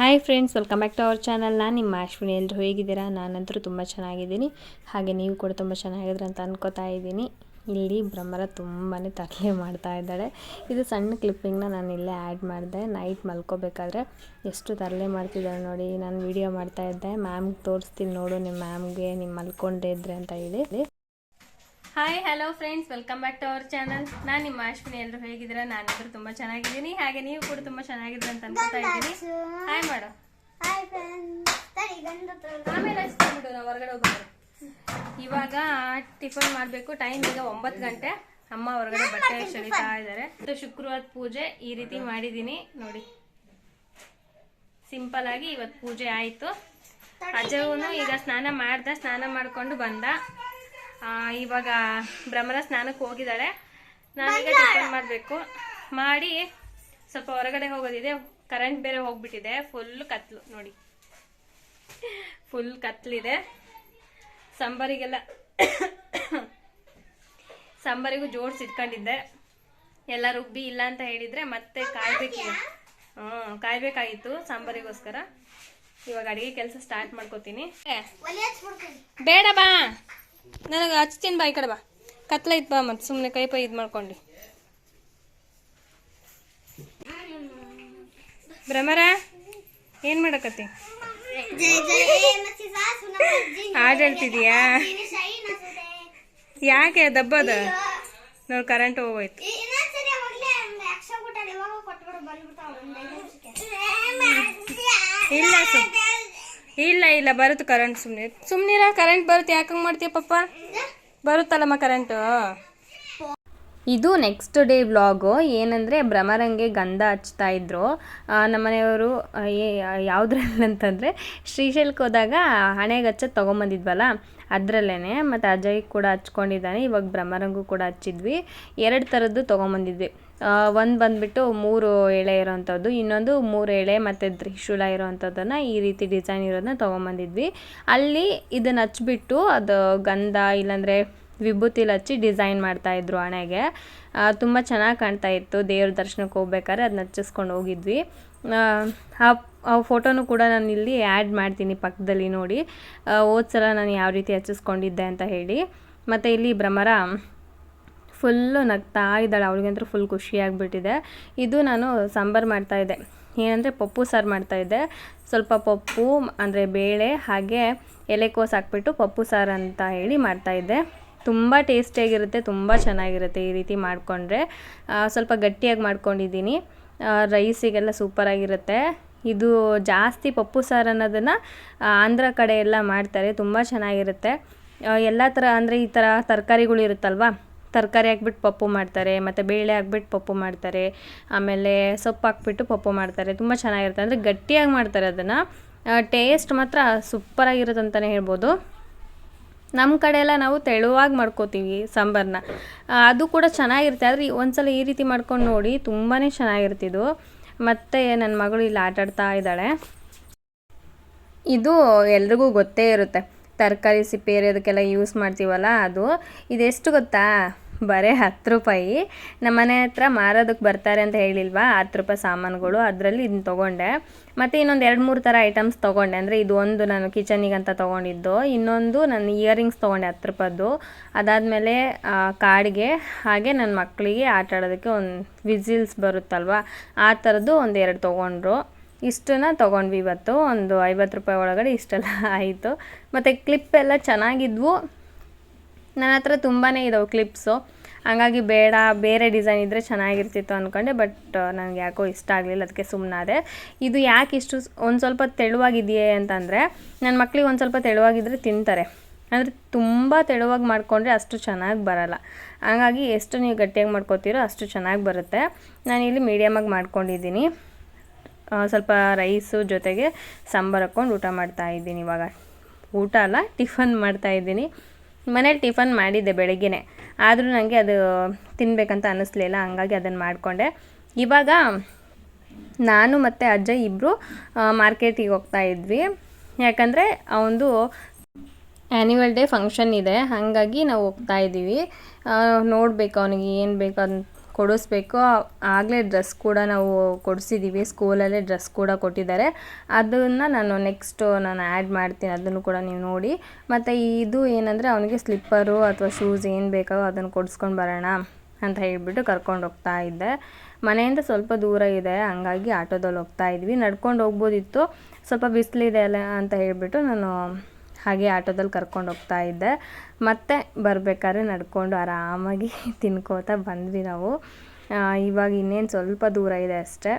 Hi friends welcome back to our channel ನಾನು ನಿಮ್ಮ ಅಶ್ವಿನಿ. ಎಲ್ಲರೂ ಹೇಗಿದ್ದೀರಾ? ನಾನಂತರೂ ತುಂಬ ಚೆನ್ನಾಗಿದ್ದೀನಿ. ಹಾಗೆ ನೀವು ಕೂಡ ತುಂಬ ಚೆನ್ನಾಗಿದ್ದೀರ ಅಂತ ಅನ್ಕೋತಾ ಇದ್ದೀನಿ. ಇಲ್ಲಿ ಬ್ರಹ್ಮರ ತುಂಬಾ ತರಲೆ ಮಾಡ್ತಾ ಇದ್ದಾಳೆ. ಇದು ಸಣ್ಣ ಕ್ಲಿಪ್ಪಿಂಗ್ನ ನಾನು ಇಲ್ಲೇ ಆ್ಯಡ್ ಮಾಡಿದೆ. ನೈಟ್ ಮಲ್ಕೋಬೇಕಾದ್ರೆ ಎಷ್ಟು ತರಲೆ ಮಾಡ್ತಿದ್ದಾಳೆ ನೋಡಿ. ನಾನು ವಿಡಿಯೋ ಮಾಡ್ತಾ ಇದ್ದೆ. ಮ್ಯಾಮ್ಗೆ ತೋರಿಸ್ತೀನಿ ನೋಡು. ನಿಮ್ಮ ಮ್ಯಾಮ್ಗೆ ನಿಮ್ಮ ಮಲ್ಕೊಂಡೇ ಇದ್ರೆ ಅಂತ ಹೇಳಿ. Hi hello friends welcome back to our channel ನಾನು ನಿಮ್ಮ ಅಶ್ವಿನಿ. ಎಲ್ಲರೂ ಹೇಗಿದ್ದೀರಾ? ನಾನಿದ್ರು ತುಂಬಾ ಚೆನ್ನಾಗಿದ್ದೀನಿ. ಹಾಗೆ ನೀವು ಕೂಡ ತುಂಬಾ ಚೆನ್ನಾಗಿದ್ರ ಅಂತ ಅನ್ಕೋತಾ ಇದ್ದೀನಿ. ಹಾಯ್ ಮಾಡು ಆಮೇಲೆ ಬಿಡು ನಾವು ಹೊರಗಡೆ ಇವಾಗ ಟಿಫನ್ ಮಾಡಬೇಕು. ಟೈಮ್ ಈಗ ಒಂಬತ್ತು ಗಂಟೆ. ಅಮ್ಮ ಹೊರಗಡೆ ಬಟ್ಟೆ ಸೆಳಿತಾ ಇದ್ದಾರೆ ಮತ್ತು ಶುಕ್ರವಾರ ಪೂಜೆ. ಈ ರೀತಿ ಮಾಡಿದೀನಿ ನೋಡಿ. ಸಿಂಪಲ್ ಆಗಿ ಇವತ್ತು ಪೂಜೆ ಆಯ್ತು. ಅಜ್ಜವನು ಈಗ ಸ್ನಾನ ಮಾಡ್ದ ಸ್ನಾನ ಮಾಡ್ಕೊಂಡು ಬಂದ. ಇವಾಗ ಭ್ರಮರ ಸ್ನಾನಕ್ಕೆ ಹೋಗಿದ್ದಾಳೆ ನಾನೀಗ ಟಿಫನ್ ಮಾಡಬೇಕು. ಮಾಡಿ ಸ್ವಲ್ಪ ಹೊರಗಡೆ ಹೋಗೋದಿದೆ. ಕರೆಂಟ್ ಬೇರೆ ಹೋಗ್ಬಿಟ್ಟಿದೆ. ಫುಲ್ ಕತ್ಲು ನೋಡಿ. ಫುಲ್ ಕತ್ಲಿದೆ. ಸಾಂಬಾರಿಗೆಲ್ಲ ಸಾಂಬಾರಿಗೂ ಜೋಡ್ಸಿ ಇಟ್ಕೊಂಡಿದ್ದೆ. ಎಲ್ಲ ರುಬ್ಬಿ ಇಲ್ಲ ಅಂತ ಹೇಳಿದ್ರೆ ಮತ್ತೆ ಕಾಯ್ಬೇಕು ಹ್ಞೂ ಕಾಯ್ಬೇಕಾಗಿತ್ತು ಸಾಂಬಾರಿಗೋಸ್ಕರ. ಇವಾಗ ಅಡಿಗೆ ಕೆಲಸ ಸ್ಟಾರ್ಟ್ ಮಾಡ್ಕೋತೀನಿ. ಬೇಡ ಬಾ. ನನಗೆ ಹಚ್ತೀನಿ ಬಾ ಈ ಕಡೆ ಬಾ. ಕತ್ಲ ಬಾ ಮತ್ತೆ ಸುಮ್ಮನೆ ಕೈ ಪೈ ಇದು ಮಾಡ್ಕೊಂಡು. ಭ್ರಮರ, ಏನು ಮಾಡಕತ್ತಿ? ಹಾಡು ಹೇಳ್ತಿದೀಯಾ ಯಾಕೆ ದಬ್ಬದ ನೋಡಿ ಕರೆಂಟ್ ಹೋಗೋಯ್ತು. ಇಲ್ಲ ಸು ಇಲ್ಲ ಇಲ್ಲ, ಬರುತ್ತೆ ಕರೆಂಟ್ ಸುಮ್ಮನೆ ಸುಮ್ಮನಿರ ಕರೆಂಟ್ ಬರುತ್ತೆ ಯಾಕಂಗೆ ಮಾಡ್ತೀಯ ಪಪ್ಪ? ಬರುತ್ತಲ್ಲಮ್ಮ ಕರೆಂಟು ಇದು ನೆಕ್ಸ್ಟ್ ಡೇ ವ್ಲಾಗು ಏನಂದರೆ ಭ್ರಮರಂಗೆ ಗಂಧ ಹಚ್ತಾ ಇದ್ರು. ನಮ್ಮ ನಮ್ಮನೆಯವರು ಯಾವುದ್ರಲ್ಲಿ ಅಂತಂದರೆ ಶ್ರೀಶೈಲಕ್ಕೆ ಹೋದಾಗ ಹಣೆಗೆ ಹಚ್ಚೋದು ತೊಗೊಂಬಂದಿದ್ವಲ್ಲ ಅದರಲ್ಲೇ ಮತ್ತು ಅಜಯ್ ಕೂಡ ಹಚ್ಕೊಂಡಿದ್ದಾನೆ, ಇವಾಗ ಭ್ರಮರಂಗೂ ಕೂಡ ಹಚ್ಚಿದ್ವಿ. ಎರಡು ಥರದ್ದು ತೊಗೊಂಬಂದಿದ್ವಿ. ಒಂದು ಬಂದುಬಿಟ್ಟು ಮೂರು ಎಳೆ ಇರೋವಂಥದ್ದು ಇನ್ನೊಂದು ಮೂರು ಎಳೆ ಮತ್ತು ತ್ರಿಶೂಲ ಇರೋವಂಥದ್ದನ್ನು ಈ ರೀತಿ ಡಿಸೈನ್ ಇರೋದನ್ನ ತೊಗೊಂಬಂದಿದ್ವಿ. ಅಲ್ಲಿ ಇದನ್ನು ಹಚ್ಬಿಟ್ಟು ಅದು ಗಂಧ ಇಲ್ಲಾಂದರೆ ವಿಭೂತಿಲಿ ಹಚ್ಚಿ ಡಿಸೈನ್ ಮಾಡ್ತಾಯಿದ್ರು ಹಣೆಗೆ ತುಂಬ ಚೆನ್ನಾಗಿ ಕಾಣ್ತಾ ಇತ್ತು. ದೇವ್ರ ದರ್ಶನಕ್ಕೆ ಹೋಗ್ಬೇಕಾದ್ರೆ ಅದನ್ನ ಹಚ್ಚಿಸ್ಕೊಂಡು ಹೋಗಿದ್ವಿ. ಆ, ಆ ಫೋಟೋನು ಕೂಡ ನಾನು ಇಲ್ಲಿ ಆ್ಯಡ್ ಮಾಡ್ತೀನಿ ಪಕ್ಕದಲ್ಲಿ ನೋಡಿ. ಹೋದ್ಸಲ ಸಲ ನಾನು ಯಾವ ರೀತಿ ಹಚ್ಚಿಸ್ಕೊಂಡಿದ್ದೆ ಅಂತ ಹೇಳಿ. ಮತ್ತು ಇಲ್ಲಿ ಭ್ರಮರ ಫುಲ್ಲು ನಗ್ತಾ ಇದ್ದಾಳೆ. ಅವಳಿಗಂತೂ ಫುಲ್ ಖುಷಿಯಾಗಿಬಿಟ್ಟಿದೆ ಇದು ನಾನು ಸಾಂಬಾರು ಮಾಡ್ತಾಯಿದ್ದೆ ಏನಂದರೆ ಪಪ್ಪು ಸಾರು ಮಾಡ್ತಾಯಿದ್ದೆ ಸ್ವಲ್ಪ ಪಪ್ಪು, ಅಂದರೆ ಬೇಳೆ, ಹಾಗೆ ಎಲೆಕೋಸು ಹಾಕ್ಬಿಟ್ಟು ಪಪ್ಪು ಸಾರು ಅಂತ ಹೇಳಿ ಮಾಡ್ತಾಯಿದ್ದೆ ತುಂಬ ಟೇಸ್ಟಿಯಾಗಿರುತ್ತೆ, ತುಂಬ ಚೆನ್ನಾಗಿರುತ್ತೆ ಈ ರೀತಿ ಮಾಡಿಕೊಂಡ್ರೆ. ಸ್ವಲ್ಪ ಗಟ್ಟಿಯಾಗಿ ಮಾಡ್ಕೊಂಡಿದ್ದೀನಿ. ರೈಸಿಗೆಲ್ಲ ಸೂಪರಾಗಿರುತ್ತೆ. ಇದು ಜಾಸ್ತಿ ಪಪ್ಪು ಸಾರು ಅನ್ನೋದನ್ನು ಆಂಧ್ರ ಕಡೆ ಎಲ್ಲ ಮಾಡ್ತಾರೆ. ತುಂಬ ಚೆನ್ನಾಗಿರುತ್ತೆ. ಎಲ್ಲ ಥರ ಅಂದರೆ ಈ ಥರ ತರಕಾರಿಗಳು ಇರುತ್ತಲ್ವ? ತರಕಾರಿ ಹಾಕ್ಬಿಟ್ಟು ಪಪ್ಪು ಮಾಡ್ತಾರೆ, ಮತ್ತು ಬೇಳೆ ಹಾಕ್ಬಿಟ್ಟು ಪಪ್ಪು ಮಾಡ್ತಾರೆ, ಆಮೇಲೆ ಸೊಪ್ಪು ಹಾಕ್ಬಿಟ್ಟು ಪಪ್ಪು ಮಾಡ್ತಾರೆ. ತುಂಬ ಚೆನ್ನಾಗಿರುತ್ತೆ. ಅಂದರೆ ಗಟ್ಟಿಯಾಗಿ ಮಾಡ್ತಾರೆ ಅದನ್ನು. ಟೇಸ್ಟ್ ಮಾತ್ರ ಸೂಪರಾಗಿರುತ್ತೆ ಅಂತಲೇ ಹೇಳ್ಬೋದು. ನಮ್ಮ ಕಡೆ ನಾವು ತೆಳುವಾಗಿ ಮಾಡ್ಕೋತೀವಿ ಸಾಂಬಾರನ್ನ ಅದು ಕೂಡ ಚೆನ್ನಾಗಿರುತ್ತೆ. ಆದರೆ ಒಂದ್ಸಲ ಈ ರೀತಿ ಮಾಡ್ಕೊಂಡು ನೋಡಿ ತುಂಬಾ ಚೆನ್ನಾಗಿರ್ತಿದ್ದು ಮತ್ತು ನನ್ನ ಮಗಳು ಇಲ್ಲಿ ಆಟಾಡ್ತಾ ಇದ್ದಾಳೆ. ಇದು ಎಲ್ರಿಗೂ ಗೊತ್ತೇ ಇರುತ್ತೆ. ತರಕಾರಿ ಸಿಪ್ಪೆ ಅದಕ್ಕೆಲ್ಲ ಯೂಸ್ ಮಾಡ್ತೀವಲ್ಲ ಅದು. ಇದೆಷ್ಟು ಗೊತ್ತಾ? ಬರೀ ಹತ್ತು ರೂಪಾಯಿ. ನಮ್ಮ ಮನೆ ಹತ್ರ ಮಾರೋದಕ್ಕೆ ಬರ್ತಾರೆ ಅಂತ ಹೇಳಿಲ್ವಾ? ಹತ್ತು ರೂಪಾಯಿ ಸಾಮಾನುಗಳು. ಅದರಲ್ಲಿ ಇದನ್ನ ತೊಗೊಂಡೆ. ಮತ್ತು ಇನ್ನೊಂದು ಎರಡು ಮೂರು ಥರ ಐಟಮ್ಸ್ ತೊಗೊಂಡೆ. ಅಂದರೆ ಇದು ಒಂದು ನಾನು ಕಿಚನಿಗೆ ಅಂತ ತೊಗೊಂಡಿದ್ದು. ಇನ್ನೊಂದು ನಾನು ಇಯರಿಂಗ್ಸ್ ತೊಗೊಂಡೆ ಹತ್ತು ರೂಪಾಯ್ದು. ಅದಾದಮೇಲೆ ಕಾಡಿಗೆ. ಹಾಗೆ ನನ್ನ ಮಕ್ಕಳಿಗೆ ಆಟ ಆಡೋದಕ್ಕೆ ಒಂದು ವಿಸಿಲ್ಸ್ ಬರುತ್ತಲ್ವ? ಆ ಥರದ್ದು ಒಂದು ಎರಡು ತೊಗೊಂಡ್ರು. ಇಷ್ಟನ್ನ ತೊಗೊಂಡ್ವಿ ಇವತ್ತು. ಒಂದು ಐವತ್ತು ರೂಪಾಯಿ ಒಳಗಡೆ ಇಷ್ಟೆಲ್ಲ ಆಯಿತು. ಮತ್ತು ಕ್ಲಿಪ್ ಎಲ್ಲ ಚೆನ್ನಾಗಿದ್ವು. ನನ್ನ ಹತ್ರ ತುಂಬಾ ಇದಾವೆ ಕ್ಲಿಪ್ಸು ಹಂಗಾಗಿ ಬೇಡ, ಬೇರೆ ಡಿಸೈನ್ ಇದ್ದರೆ ಚೆನ್ನಾಗಿರ್ತಿತ್ತು ಅಂದ್ಕೊಂಡೆ ಬಟ್ ನನಗೆ ಯಾಕೋ ಇಷ್ಟ ಆಗಲಿಲ್ಲ, ಅದಕ್ಕೆ ಸುಮ್ಮನಾದೆ ಇದು ಯಾಕೆ ಇಷ್ಟು ಒಂದು ಸ್ವಲ್ಪ ತೆಳುವಾಗಿದೆಯೇ ಅಂತಂದರೆ ನನ್ನ ಮಕ್ಳಿಗೆ ಒಂದು ಸ್ವಲ್ಪ ತೆಳುವಾಗಿದ್ದರೆ ತಿಂತಾರೆ. ಅಂದರೆ ತುಂಬ ತೆಳುವಾಗಿ ಮಾಡಿಕೊಂಡ್ರೆ ಅಷ್ಟು ಚೆನ್ನಾಗಿ ಬರಲ್ಲ. ಹಂಗಾಗಿ ಎಷ್ಟು ನೀವು ಗಟ್ಟಿಯಾಗಿ ಮಾಡ್ಕೋತೀರೋ ಅಷ್ಟು ಚೆನ್ನಾಗಿ ಬರುತ್ತೆ. ನಾನು ಇಲ್ಲಿ ಮೀಡಿಯಮಾಗಿ ಮಾಡ್ಕೊಂಡಿದ್ದೀನಿ. ಸ್ವಲ್ಪ ರೈಸು ಜೊತೆಗೆ ಸಾಂಬಾರು ಹಾಕ್ಕೊಂಡು ಊಟ ಮಾಡ್ತಾ ಇದ್ದೀನಿ ಇವಾಗ. ಊಟ ಅಲ್ಲ, ಟಿಫನ್ ಮಾಡ್ತಾ ಇದ್ದೀನಿ. ಮನೇಲಿ ಟಿಫನ್ ಮಾಡಿದ್ದೆ ಬೆಳಗ್ಗೆನೆ. ಆದರೂ ನನಗೆ ಅದು ತಿನ್ನಬೇಕಂತ ಅನ್ನಿಸ್ಲಿಲ್ಲ, ಹಂಗಾಗಿ ಅದನ್ನು ಮಾಡಿಕೊಂಡೆ. ಇವಾಗ ನಾನು ಮತ್ತು ಅಜ್ಜ ಇಬ್ಬರು ಮಾರ್ಕೆಟಿಗೆ ಹೋಗ್ತಾ ಇದ್ವಿ. ಯಾಕಂದರೆ ಅವನದು ಆ್ಯನ್ಯುವಲ್ ಡೇ ಫಂಕ್ಷನ್ ಇದೆ, ಹಾಗಾಗಿ ನಾವು ಹೋಗ್ತಾ ಇದ್ದೀವಿ ನೋಡಬೇಕು ಅವನಿಗೆ ಏನು ಬೇಕು ಅಂತ ಕೊಡಿಸ್ಬೇಕು. ಆಗಲೇ ಡ್ರೆಸ್ ಕೂಡ ನಾವು ಕೊಡಿಸಿದ್ದೀವಿ ಸ್ಕೂಲಲ್ಲೇ ಡ್ರೆಸ್ ಕೂಡ ಕೊಟ್ಟಿದ್ದಾರೆ. ಅದನ್ನು ನಾನು ನೆಕ್ಸ್ಟು ನಾನು ಆ್ಯಡ್ ಮಾಡ್ತೀನಿ. ಅದನ್ನು ಕೂಡ ನೀವು ನೋಡಿ. ಮತ್ತು ಇದು ಏನಂದರೆ ಅವನಿಗೆ ಸ್ಲಿಪ್ಪರು ಅಥವಾ ಶೂಸ್ ಏನು ಬೇಕೋ ಅದನ್ನು ಕೊಡಿಸ್ಕೊಂಡು ಬರೋಣ ಅಂತ ಹೇಳಿಬಿಟ್ಟು ಕರ್ಕೊಂಡು ಹೋಗ್ತಾ ಇದ್ದೆ. ಮನೆಯಿಂದ ಸ್ವಲ್ಪ ದೂರ ಇದೆ. ಹಂಗಾಗಿ ಆಟೋದಲ್ಲಿ ಹೋಗ್ತಾ ಇದ್ವಿ. ನಡ್ಕೊಂಡು ಹೋಗ್ಬೋದಿತ್ತು. ಸ್ವಲ್ಪ ಬಿಸಿಲಿದೆ ಅಲ್ಲ ಅಂತ ಹೇಳಿಬಿಟ್ಟು ನಾನು ಹಾಗೆ ಆಟೋದಲ್ಲಿ ಕರ್ಕೊಂಡು ಹೋಗ್ತಾ ಇದ್ದೆ. ಮತ್ತೆ ಬರಬೇಕಾದ್ರೆ ನಡ್ಕೊಂಡು ಆರಾಮಾಗಿ ತಿನ್ಕೋತಾ ಬಂದ್ವಿ ನಾವು. ಇವಾಗ ಇನ್ನೇನು ಸ್ವಲ್ಪ ದೂರ ಇದೆ ಅಷ್ಟೇ.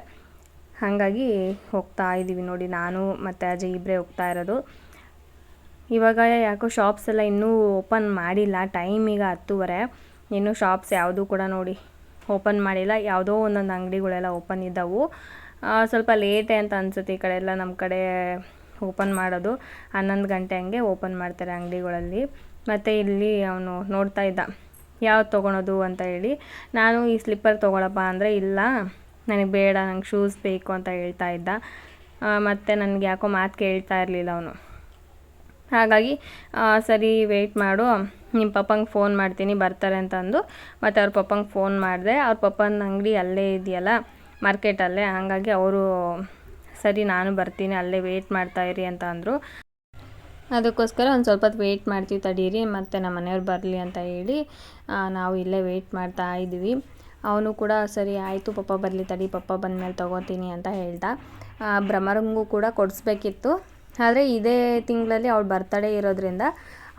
ಹಾಗಾಗಿ ಹೋಗ್ತಾ ಇದ್ದೀವಿ ನೋಡಿ, ನಾನು ಮತ್ತು ಅಜಯ್ ಇಬ್ಬರೇ ಹೋಗ್ತಾ ಇರೋದು. ಇವಾಗ ಯಾಕೋ ಶಾಪ್ಸ್ ಎಲ್ಲ ಇನ್ನೂ ಓಪನ್ ಮಾಡಿಲ್ಲ ಟೈಮ್ ಈಗ ಹತ್ತುವರೆ. ಇನ್ನೂ ಶಾಪ್ಸ್ ಯಾವುದೂ ಕೂಡ ನೋಡಿ ಓಪನ್ ಮಾಡಿಲ್ಲ, ಯಾವುದೋ ಒಂದೊಂದು ಅಂಗಡಿಗಳೆಲ್ಲ ಓಪನ್ ಇದ್ದವು. ಸ್ವಲ್ಪ ಲೇಟೆ ಅಂತ ಅನ್ಸುತ್ತೆ ಈ ಕಡೆ ಎಲ್ಲ ನಮ್ಮ ಕಡೆ. ಓಪನ್ ಮಾಡೋದು. ಹನ್ನೊಂದು ಗಂಟೆ ಹಂಗೆ ಓಪನ್ ಮಾಡ್ತಾರೆ ಅಂಗಡಿಗಳಲ್ಲಿ. ಮತ್ತು ಇಲ್ಲಿ ಅವನು ನೋಡ್ತಾ ಇದ್ದ, ಯಾವ್ದು ತೊಗೊಳೋದು ಅಂತ ಹೇಳಿ. ನಾನು ಈ ಸ್ಲಿಪ್ಪರ್ ತೊಗೊಳಪ್ಪ ಅಂದರೆ ಇಲ್ಲ, ನನಗೆ ಬೇಡ, ನಂಗೆ ಶೂಸ್ ಬೇಕು ಅಂತ ಹೇಳ್ತಾ ಇದ್ದ. ಮತ್ತು ನನಗೆ ಯಾಕೋ ಮಾತು ಕೇಳ್ತಾ ಇರಲಿಲ್ಲ ಅವನು. ಹಾಗಾಗಿ ಸರಿ ವೆಯ್ಟ್ ಮಾಡು. ನಿಮ್ಮ ಪಪ್ಪಂಗೆ ಫೋನ್ ಮಾಡ್ತೀನಿ, ಬರ್ತಾರೆ ಅಂತ ಅಂದು. ಮತ್ತು ಅವ್ರ ಪಪ್ಪಂಗೆ ಫೋನ್ ಮಾಡಿದೆ. ಅವ್ರ ಪಪ್ಪನ ಅಂಗಡಿ ಅಲ್ಲೇ ಇದೆಯಲ್ಲ ಮಾರ್ಕೆಟಲ್ಲೇ ಹಾಗಾಗಿ ಅವರು ಸರಿ ನಾನು ಬರ್ತೀನಿ, ಅಲ್ಲೇ ವೇಟ್ ಮಾಡ್ತಾ ಇರಿ ಅಂತ ಅಂದರು. ಅದಕ್ಕೋಸ್ಕರ ಒಂದು ಸ್ವಲ್ಪ ಹೊತ್ತು ವೆಯ್ಟ್ ಮಾಡ್ತೀವಿ ತಡೀರಿ, ಮತ್ತು ನಮ್ಮ ಮನೆಯವ್ರು ಬರಲಿ ಅಂತ ಹೇಳಿ ನಾವು ಇಲ್ಲೇ ವೆಯ್ಟ್ ಮಾಡ್ತಾ ಇದ್ವಿ. ಅವನು ಕೂಡ ಸರಿ ಆಯಿತು, ಪಪ್ಪ ಬರಲಿ ತಡಿ, ಪಪ್ಪ ಬಂದಮೇಲೆ ತೊಗೋತೀನಿ ಅಂತ ಹೇಳ್ದ. ಭ್ರಮರಂಗೂ ಕೂಡ ಕೊಡಿಸ್ಬೇಕಿತ್ತು. ಆದರೆ ಇದೇ ತಿಂಗಳಲ್ಲಿ ಅವಳು ಬರ್ತಡೇ ಇರೋದ್ರಿಂದ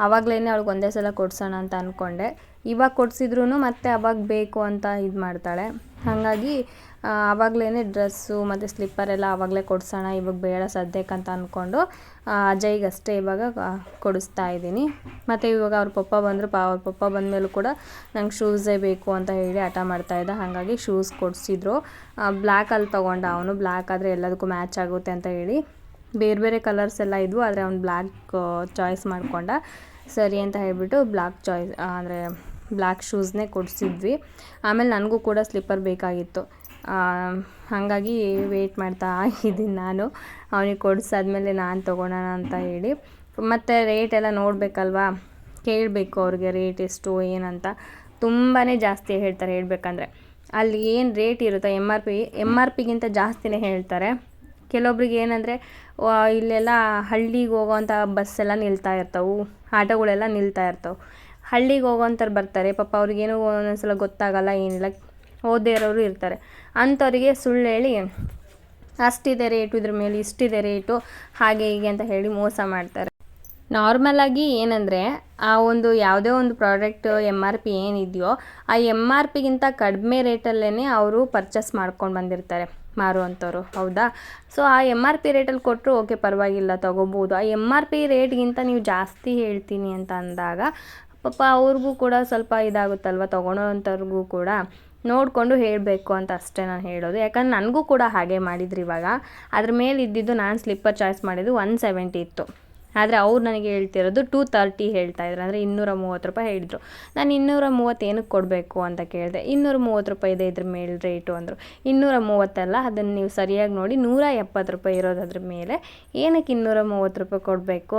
ಆವಾಗಲೇ ಅವಳಿಗೆ ಒಂದೇ ಸಲ ಕೊಡ್ಸೋಣ ಅಂತ ಅಂದ್ಕೊಂಡೆ ಇವಾಗ ಕೊಡ್ಸಿದ್ರು ಮತ್ತೆ ಅವಾಗ ಬೇಕು ಅಂತ ಇದು ಮಾಡ್ತಾಳೆ. ಹಾಗಾಗಿ ಆವಾಗಲೇ ಡ್ರೆಸ್ಸು ಮತ್ತು ಸ್ಲಿಪ್ಪರ್ ಎಲ್ಲ ಆವಾಗಲೇ ಕೊಡ್ಸೋಣ, ಇವಾಗ ಬೇಡ ಸದ್ಯಕ್ಕೆ ಅಂತ ಅಂದ್ಕೊಂಡು ಅಜಯ್ಗೆ ಅಷ್ಟೇ ಇವಾಗ ಕೊಡಿಸ್ತಾ ಇದ್ದೀನಿ. ಮತ್ತು ಇವಾಗ ಅವ್ರ ಪಪ್ಪ ಬಂದರು, ಪಾ, ಅವ್ರ ಪಪ್ಪ ಬಂದಮೇಲೂ ಕೂಡ ನಂಗೆ ಶೂಸೇ ಬೇಕು ಅಂತ ಹೇಳಿ ಹಠ ಮಾಡ್ತಾ ಇದ್ದ. ಹಾಗಾಗಿ ಶೂಸ್ ಕೊಡಿಸಿದ್ರು. ಬ್ಲ್ಯಾಕಲ್ಲಿ ತೊಗೊಂಡ ಅವನು. ಬ್ಲ್ಯಾಕ್ ಆದರೆ ಎಲ್ಲದಕ್ಕೂ ಮ್ಯಾಚ್ ಆಗುತ್ತೆ ಅಂತ ಹೇಳಿ. ಬೇರೆ ಬೇರೆ ಕಲರ್ಸ್ ಎಲ್ಲ ಇದ್ವು, ಆದರೆ ಅವ್ನು ಬ್ಲ್ಯಾಕ್ ಚಾಯ್ಸ್ ಮಾಡ್ಕೊಂಡ. ಸರಿ ಅಂತ ಹೇಳಿಬಿಟ್ಟು ಬ್ಲ್ಯಾಕ್ ಚಾಯ್ಸ್ ಅಂದರೆ ಬ್ಲ್ಯಾಕ್ ಶೂಸ್ನೇ ಕೊಡಿಸಿದ್ವಿ. ಆಮೇಲೆ ನನಗೂ ಕೂಡ ಸ್ಲಿಪ್ಪರ್ ಬೇಕಾಗಿತ್ತು. ಹಾಗಾಗಿ ವೆಯ್ಟ್ ಮಾಡ್ತಾ ಇದ್ದೀನಿ ನಾನು. ಅವನಿಗೆ ಕೊಡಿಸಾದ್ಮೇಲೆ ನಾನು ತೊಗೊಳೋಣ ಅಂತ ಹೇಳಿ. ಮತ್ತು ರೇಟ್ ಎಲ್ಲ ನೋಡಬೇಕಲ್ವಾ? ಕೇಳಬೇಕು ಅವ್ರಿಗೆ ರೇಟ್ ಎಷ್ಟು, ಏನಂತ. ತುಂಬಾ ಜಾಸ್ತಿ ಹೇಳ್ತಾರೆ ಹೇಳಬೇಕಂದ್ರೆ. ಅಲ್ಲಿ ಏನು ರೇಟ್ ಇರುತ್ತೋ M R P M R ಪಿಗಿಂತ ಜಾಸ್ತಿನೇ ಹೇಳ್ತಾರೆ. ಕೆಲವೊಬ್ರಿಗೆ ಏನಂದರೆ ಇಲ್ಲೆಲ್ಲ ಹಳ್ಳಿಗೆ ಹೋಗೋವಂಥ ಬಸ್ ಎಲ್ಲ ನಿಲ್ತಾ ಇರ್ತವೆ, ಆಟೋಗಳೆಲ್ಲ ನಿಲ್ತಾ ಇರ್ತವೆ. ಹಳ್ಳಿಗೆ ಹೋಗೋವಂಥವ್ರು ಬರ್ತಾರೆ, ಪಾಪ ಅವ್ರಿಗೇನು ಒಂದೊಂದ್ಸಲ ಗೊತ್ತಾಗಲ್ಲ, ಏನಿಲ್ಲ ಓದೇ ಇರೋರು ಇರ್ತಾರೆ. ಅಂಥವ್ರಿಗೆ ಸುಳ್ಳು ಹೇಳಿ ಅಷ್ಟಿದೆ ರೇಟು ಇದ್ರ ಮೇಲೆ, ಇಷ್ಟಿದೆ ರೇಟು, ಹಾಗೆ ಹೀಗೆ ಅಂತ ಹೇಳಿ ಮೋಸ ಮಾಡ್ತಾರೆ. ನಾರ್ಮಲಾಗಿ ಏನಂದರೆ, ಆ ಒಂದು ಯಾವುದೇ ಒಂದು ಪ್ರಾಡಕ್ಟ್ ಎಂ ಆರ್ ಪಿ ಏನಿದೆಯೋ, ಆ ಎಂ ಆರ್ ಪಿಗಿಂತ ಕಡಿಮೆ ರೇಟಲ್ಲೇ ಅವರು ಪರ್ಚೇಸ್ ಮಾಡ್ಕೊಂಡು ಬಂದಿರ್ತಾರೆ. ಮಾರುವಂಥವ್ರು ಹೌದಾ? ಸೊ ಆ ಎಂ ಆರ್ ಪಿ ರೇಟಲ್ಲಿ ಕೊಟ್ಟರು ಓಕೆ ಪರವಾಗಿಲ್ಲ, ತೊಗೋಬೋದು. ಆ ಎಂ ಆರ್ ಪಿ ರೇಟ್ಗಿಂತ ನೀವು ಜಾಸ್ತಿ ಹೇಳ್ತೀನಿ ಅಂತ ಅಂದಾಗ, ಪಾಪ ಅವ್ರಿಗೂ ಕೂಡ ಸ್ವಲ್ಪ ಇದಾಗುತ್ತಲ್ವ? ತೊಗೊಳೋವಂಥವ್ರಿಗೂ ಕೂಡ ನೋಡಿಕೊಂಡು ಹೇಳಬೇಕು ಅಂತ ಅಷ್ಟೇ ನಾನು ಹೇಳೋದು. ಯಾಕಂದ್ರೆ ನನಗೂ ಕೂಡ ಹಾಗೆ ಮಾಡಿದ್ರು ಇವಾಗ. ಅದ್ರ ಮೇಲೆ ಇದ್ದಿದ್ದು ನಾನು ಸ್ಲಿಪ್ಪರ್ ಚಾಯ್ಸ್ ಮಾಡಿದ್ದು ಒನ್ ಸೆವೆಂಟಿ ಇತ್ತು. ಆದರೆ ಅವ್ರು ನನಗೆ ಹೇಳ್ತಿರೋದು ಟೂ ತರ್ಟಿ ಹೇಳ್ತಾ ಇದ್ರು. ಅಂದರೆ ಇನ್ನೂರ ಮೂವತ್ತು ರೂಪಾಯಿ ಹೇಳಿದರು. ನಾನು ಇನ್ನೂರ ಮೂವತ್ತು ಏನಕ್ಕೆ ಕೊಡಬೇಕು ಅಂತ ಕೇಳಿದೆ. ಇನ್ನೂರ ಮೂವತ್ತು ರೂಪಾಯಿ ಇದೆ ಇದ್ರ ಮೇಲೆ ರೇಟು ಅಂದರು. ಇನ್ನೂರ ಮೂವತ್ತಲ್ಲ ಅದನ್ನು ನೀವು ಸರಿಯಾಗಿ ನೋಡಿ ನೂರ ಎಪ್ಪತ್ತು ರೂಪಾಯಿ ಇರೋದು ಅದ್ರ ಮೇಲೆ ಏನಕ್ಕೆ ಇನ್ನೂರ ಮೂವತ್ತು ರೂಪಾಯಿ ಕೊಡಬೇಕು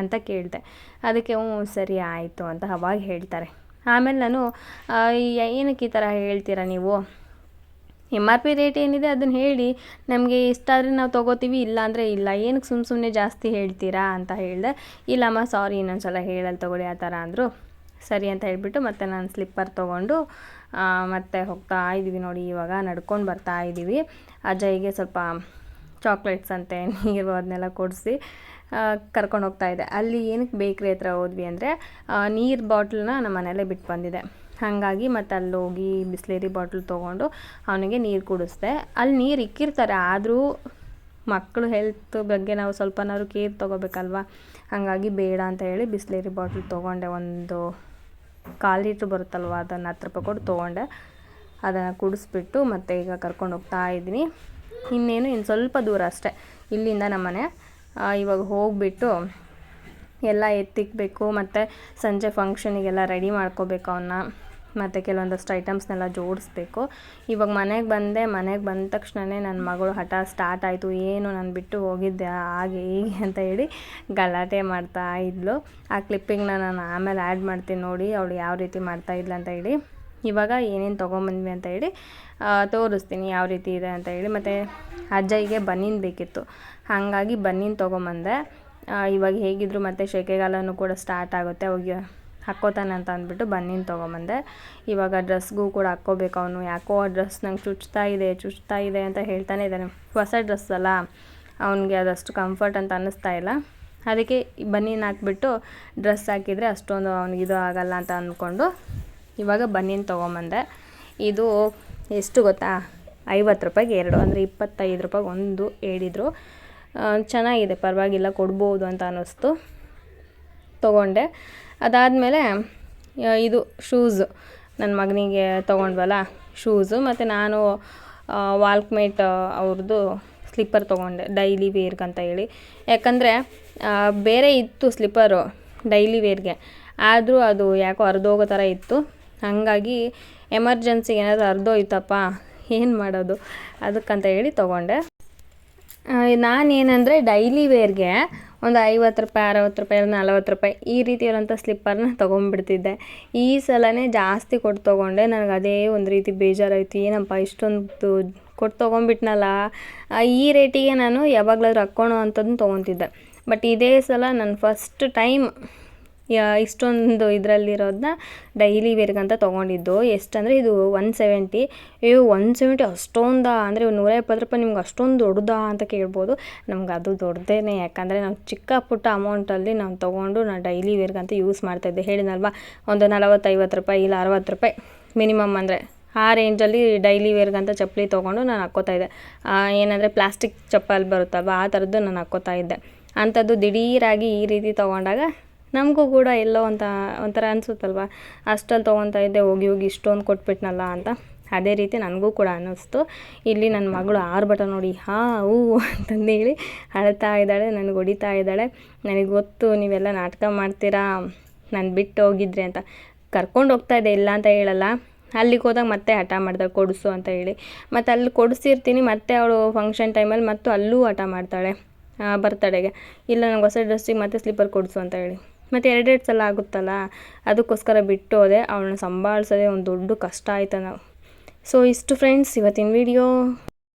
ಅಂತ ಕೇಳಿದೆ. ಅದಕ್ಕೆ ಹ್ಞೂ, ಸರಿ ಆಯಿತು ಅಂತ ಅವಾಗ ಹೇಳ್ತಾರೆ. ಆಮೇಲೆ ನಾನು ಏನಕ್ಕೆ ಈ ಥರ ಹೇಳ್ತೀರಾ ನೀವು? ಎಂ ಆರ್ ಪಿ ರೇಟ್ ಏನಿದೆ ಅದನ್ನು ಹೇಳಿ, ನಮಗೆ ಇಷ್ಟ ಆದರೆ ನಾವು ತೊಗೋತೀವಿ, ಇಲ್ಲ ಅಂದರೆ ಇಲ್ಲ. ಏನಕ್ಕೆ ಸುಮ್ಮ ಸುಮ್ಮನೆ ಜಾಸ್ತಿ ಹೇಳ್ತೀರಾ ಅಂತ ಹೇಳಿದೆ, ಇಲ್ಲಮ್ಮ ಸಾರಿ ಇನ್ನೊಂದ್ಸಲ ಹೇಳಲ್ಲಿ ತೊಗೊಳ್ಳಿ ಆ ಥರ ಅಂದರು. ಸರಿ ಅಂತ ಹೇಳಿಬಿಟ್ಟು ಮತ್ತೆ ನಾನು ಸ್ಲಿಪ್ಪರ್ ತೊಗೊಂಡು ಮತ್ತೆ ಹೋಗ್ತಾ ಇದ್ದೀವಿ ನೋಡಿ, ಇವಾಗ ನಡ್ಕೊಂಡು ಬರ್ತಾ ಇದ್ದೀವಿ ಅಜಯ್ಗೆ ಸ್ವಲ್ಪ ಚಾಕ್ಲೇಟ್ಸ್ ಅಂತೆ, ನೀರು ಅದನ್ನೆಲ್ಲ ಕೊಡಿಸಿ ಕರ್ಕೊಂಡು ಹೋಗ್ತಾ ಇದ್ದೆ ಅಲ್ಲಿ ಏನಕ್ಕೆ ಬೇಕ್ರಿ ಹತ್ರ ಹೋದ್ವಿ ಅಂದರೆ ನೀರು ಬಾಟ್ಲನ್ನ ನಮ್ಮ ಮನೇಲೇ ಬಿಟ್ಟು ಬಂದಿದೆ ಹಾಗಾಗಿ ಮತ್ತು ಅಲ್ಲಿ ಹೋಗಿ ಬಿಸ್ಲೇರಿ ಬಾಟ್ಲ್ ತೊಗೊಂಡು ಅವನಿಗೆ ನೀರು ಕುಡಿಸ್ದೆ. ಅಲ್ಲಿ ನೀರು ಇಕ್ಕಿರ್ತಾರೆ, ಆದರೂ ಮಕ್ಕಳು ಹೆಲ್ತ್ ಬಗ್ಗೆ ನಾವು ಸ್ವಲ್ಪನಾದ್ರು ಕೇರ್ ತೊಗೋಬೇಕಲ್ವ? ಹಾಗಾಗಿ ಬೇಡ ಅಂತ ಹೇಳಿ ಬಿಸ್ಲೇರಿ ಬಾಟ್ಲ್ ತೊಗೊಂಡೆ. ಒಂದು ಕಾಲು ಲೀಟ್ರ್ ಬರುತ್ತಲ್ವ, ಅದನ್ನು ಹತ್ತು ರೂಪಾಯಿ ಕೊಟ್ಟು ತೊಗೊಂಡೆ. ಅದನ್ನು ಕುಡಿಸ್ಬಿಟ್ಟು ಮತ್ತೆ ಈಗ ಕರ್ಕೊಂಡು ಹೋಗ್ತಾ ಇದ್ದೀನಿ. ಇನ್ನೇನು ಇನ್ನು ಸ್ವಲ್ಪ ದೂರ ಅಷ್ಟೇ, ಇಲ್ಲಿಂದ ನಮ್ಮನೆ. ಇವಾಗ ಹೋಗಿಬಿಟ್ಟು ಎಲ್ಲ ಎತ್ತಿಕ್ಬೇಕು ಮತ್ತು ಸಂಜೆ ಫಂಕ್ಷನಿಗೆಲ್ಲ ರೆಡಿ ಮಾಡ್ಕೋಬೇಕು ಅವನ್ನ ಮತ್ತು ಕೆಲವೊಂದಷ್ಟು ಐಟಮ್ಸ್ನೆಲ್ಲ ಜೋಡಿಸ್ಬೇಕು. ಇವಾಗ ಮನೆಗೆ ಬಂದೆ, ಮನೆಗೆ ಬಂದ ತಕ್ಷಣವೇ ನನ್ನ ಮಗಳು ಹಠ ಸ್ಟಾರ್ಟ್ ಆಯಿತು. ಏನು ನಾನು ಬಿಟ್ಟು ಹೋಗಿದ್ದೆ, ಹಾಗೆ ಹೀಗೆ ಅಂತ ಹೇಳಿ ಗಲಾಟೆ ಮಾಡ್ತಾ ಇದ್ಲು. ಆ ಕ್ಲಿಪ್ಪಿಂಗ್ನ ನಾನು ಆಮೇಲೆ ಆ್ಯಡ್ ಮಾಡ್ತೀನಿ ನೋಡಿ ಅವಳು ಯಾವ ರೀತಿ ಮಾಡ್ತಾ ಇದ್ಲು ಅಂತ ಹೇಳಿ. ಇವಾಗ ಏನೇನು ತೊಗೊಂಬಂದ್ವಿ ಅಂತ ಹೇಳಿ ತೋರಿಸ್ತೀನಿ ಯಾವ ರೀತಿ ಇದೆ ಅಂತ ಹೇಳಿ. ಮತ್ತು ಅಜ್ಜಯ್ಯಗೆ ಬನ್ನೀನು ಬೇಕಿತ್ತು. ಹಾಗಾಗಿ ಬನ್ನೀನು ತೊಗೊಂಬಂದೆ. ಇವಾಗ ಹೇಗಿದ್ರು ಮತ್ತು ಸೆಕೆಗಾಲವೂ ಕೂಡ ಸ್ಟಾರ್ಟ್ ಆಗುತ್ತೆ. ಅವಾಗ ಹಾಕ್ಕೋತಾನೆ ಅಂತ ಅಂದ್ಬಿಟ್ಟು ಬನ್ನಿನ ತೊಗೊಂಬಂದೆ. ಇವಾಗ ಡ್ರೆಸ್ಗೂ ಕೂಡ ಹಾಕ್ಕೋಬೇಕು ಅವನು. ಯಾಕೋ ಆ ಡ್ರೆಸ್ ನಂಗೆ ಚುಚ್ತಾ ಇದೆ ಚುಚ್ತಾ ಇದೆ ಅಂತ ಹೇಳ್ತಾನೆ ಇದ್ದಾನೆ. ಹೊಸ ಡ್ರೆಸ್ ಅಲ್ಲ. ಅವನಿಗೆ ಅದಷ್ಟು ಕಂಫರ್ಟ್ ಅಂತ ಅನ್ನಿಸ್ತಾ ಇಲ್ಲ. ಅದಕ್ಕೆ ಬನ್ನಿನ ಹಾಕ್ಬಿಟ್ಟು ಡ್ರೆಸ್ ಹಾಕಿದರೆ ಅಷ್ಟೊಂದು ಅವ್ನಿಗೆ ಇದು ಆಗಲ್ಲ ಅಂತ ಅಂದ್ಕೊಂಡು ಇವಾಗ ಬನ್ನಿನ ತೊಗೊಂಬಂದೆ. ಇದು ಎಷ್ಟು ಗೊತ್ತಾ? ಐವತ್ತು ರೂಪಾಯಿಗೆ ಎರಡು, ಅಂದರೆ ಇಪ್ಪತ್ತೈದು ರೂಪಾಯಿಗೆ ಒಂದು ಹೇಳಿದ್ರು. ಚೆನ್ನಾಗಿದೆ, ಪರವಾಗಿಲ್ಲ, ಕೊಡ್ಬೋದು ಅಂತ ಅನ್ನಿಸ್ತು. ತೊಗೊಂಡೆ. ಅದಾದಮೇಲೆ ಇದು ಶೂಸು ನನ್ನ ಮಗನಿಗೆ ತೊಗೊಂಡ್ವಲ್ಲ ಶೂಸು ಮತ್ತು ನಾನು ವಾಲ್ಕ್ಮೇಟ್ ಅವ್ರದ್ದು ಸ್ಲಿಪ್ಪರ್ ತೊಗೊಂಡೆ ಡೈಲಿ ವೇರ್ಗಂತ ಹೇಳಿ. ಯಾಕಂದರೆ ಬೇರೆ ಇತ್ತು ಸ್ಲಿಪ್ಪರು ಡೈಲಿ ವೇರ್ಗೆ ಆದರೂ ಅದು ಯಾಕೋ ಹರಿದೋಗೋ ಥರ ಇತ್ತು. ಹಾಗಾಗಿ ಎಮರ್ಜೆನ್ಸಿಗೆ ಏನಾದರೂ ಹರಿದೋಯ್ತಪ್ಪ, ಏನು ಮಾಡೋದು? ಅದಕ್ಕಂತ ಹೇಳಿ ತೊಗೊಂಡೆ. ನಾನೇನಂದರೆ ಡೈಲಿ ವೇರ್ಗೆ ಒಂದು ಐವತ್ತು ರೂಪಾಯಿ, ಅರವತ್ತು ರೂಪಾಯಿ ನಲವತ್ತು ರೂಪಾಯಿ ಈ ರೀತಿ ಇರೋಂಥ ಸ್ಲಿಪ್ಪರ್ನ ತೊಗೊಂಡ್ಬಿಡ್ತಿದ್ದೆ. ಈ ಸಲನೇ ಜಾಸ್ತಿ ಕೊಟ್ಟು ತೊಗೊಂಡೆ. ನನಗೆ ಅದೇ ಒಂದು ರೀತಿ ಬೇಜಾರಾಯಿತು. ಏನಪ್ಪ ಇಷ್ಟೊಂದು ಕೊಟ್ಟು ತೊಗೊಂಡ್ಬಿಟ್ನಲ್ಲ? ಈ ರೇಟಿಗೆ ನಾನು ಯಾವಾಗಲಾದ್ರೂ ಹಾಕ್ಕೊಳೋ ಅಂಥದ್ದನ್ನ ತೊಗೊತಿದ್ದೆ. ಬಟ್ ಇದೇ ಸಲ ನಾನು ಫಸ್ಟ್ ಟೈಮ್ ಇಷ್ಟೊಂದು ಇದರಲ್ಲಿರೋದನ್ನ ಡೈಲಿ ವೇರ್ಗಂತ ತೊಗೊಂಡಿದ್ದು. ಎಷ್ಟಂದರೆ ಇದು ಒನ್ ಸೆವೆಂಟಿ ಅಯ್ಯೋ ಒನ್ ಸೆವೆಂಟಿ ಅಷ್ಟೊಂದಾ? ಅಂದರೆ ನೂರ ಎಪ್ಪತ್ತು ರೂಪಾಯಿ ನಿಮ್ಗೆ ಅಷ್ಟೊಂದು ದೊಡ್ಡದಾ ಅಂತ ಕೇಳ್ಬೋದು. ನಮ್ಗೆ ಅದು ದೊಡ್ಡದೇ ಯಾಕಂದರೆ ನಾವು ಚಿಕ್ಕ ಪುಟ್ಟ ಅಮೌಂಟಲ್ಲಿ ನಾವು ತೊಗೊಂಡು ನಾನು ಡೈಲಿ ವೇರ್ಗಂತ ಯೂಸ್ ಮಾಡ್ತಾಯಿದ್ದೆ ಹೇಳಿದ್ನಲ್ವಾ? ಒಂದು ನಲವತ್ತೈವತ್ತು ರೂಪಾಯಿ ಇಲ್ಲ ಅರವತ್ತು ರೂಪಾಯಿ ಮಿನಿಮಮ್ ಅಂದರೆ. ಆ ರೇಂಜಲ್ಲಿ ಡೈಲಿ ವೇರ್ಗಂತ ಚಪ್ಪಲಿ ತೊಗೊಂಡು ನಾನು ಹಾಕ್ಕೋತಾ ಇದ್ದೆ. ಏನಂದರೆ ಪ್ಲಾಸ್ಟಿಕ್ ಚಪ್ಪಲಿ ಬರುತ್ತಲ್ವ? ಆ ಥರದ್ದು ನಾನು ಹಾಕ್ಕೋತಾ ಇದ್ದೆ. ಅಂಥದ್ದು ದಿಢೀರಾಗಿ ಈ ರೀತಿ ತೊಗೊಂಡಾಗ ನಮಗೂ ಕೂಡ ಎಲ್ಲೋ ಅಂತ ಒಂಥರ ಅನಿಸುತ್ತಲ್ವ? ಅಷ್ಟಲ್ಲಿ ತೊಗೊತಾ ಇದ್ದೆ, ಹೋಗಿ ಹೋಗಿ ಇಷ್ಟೊಂದು ಕೊಟ್ಬಿಟ್ನಲ್ಲ ಅಂತ. ಅದೇ ರೀತಿ ನನಗೂ ಕೂಡ ಅನ್ನಿಸ್ತು. ಇಲ್ಲಿ ನನ್ನ ಮಗಳು ಆರ್ಭಟ ನೋಡಿ, ಹಾ, ಹೂ ಅಂತಂದೇಳಿ ಅಳ್ತಾ ಇದ್ದಾಳೆ, ನನಗೆ ಹೊಡಿತಾ ಇದ್ದಾಳೆ. ನನಗೆ ಗೊತ್ತು, ನೀವೆಲ್ಲ ನಾಟಕ ಮಾಡ್ತೀರಾ? ನಾನು ಬಿಟ್ಟು ಹೋಗಿದ್ರಿ ಅಂತ. ಕರ್ಕೊಂಡು ಹೋಗ್ತಾ ಇದ್ದೆ, ಇಲ್ಲ ಅಂತ ಹೇಳಲ್ಲ. ಅಲ್ಲಿಗೆ ಹೋದಾಗ ಮತ್ತೆ ಹಠ ಮಾಡ್ತಾಳೆ, ಕೊಡಿಸು ಅಂತ ಹೇಳಿ. ಮತ್ತು ಅಲ್ಲಿ ಕೊಡಿಸಿರ್ತೀನಿ, ಮತ್ತೆ ಅವಳು ಫಂಕ್ಷನ್ ಟೈಮಲ್ಲಿ ಮತ್ತು ಅಲ್ಲೂ ಹಠ ಮಾಡ್ತಾಳೆ ಬರ್ತಡೆಗೆ. ಇಲ್ಲ, ನಂಗೆ ಹೊಸ ಡ್ರೆಸ್ಸಿಗೆ ಮತ್ತೆ ಸ್ಲಿಪ್ಪರ್ ಕೊಡಿಸು ಅಂತ ಹೇಳಿ. ಮತ್ತು ಎರಡೆರಡು ಸಲ ಆಗುತ್ತಲ್ಲ, ಅದಕ್ಕೋಸ್ಕರ ಬಿಟ್ಟು ಹೋದೆ. ಅವಳನ್ನ ಸಂಭಾಳಿಸೋದೇ ಒಂದು ದೊಡ್ಡ ಕಷ್ಟ ಆಯ್ತು ನಾವು ಸೊ ಇಷ್ಟು ಫ್ರೆಂಡ್ಸ್ ಇವತ್ತಿನ ವಿಡಿಯೋ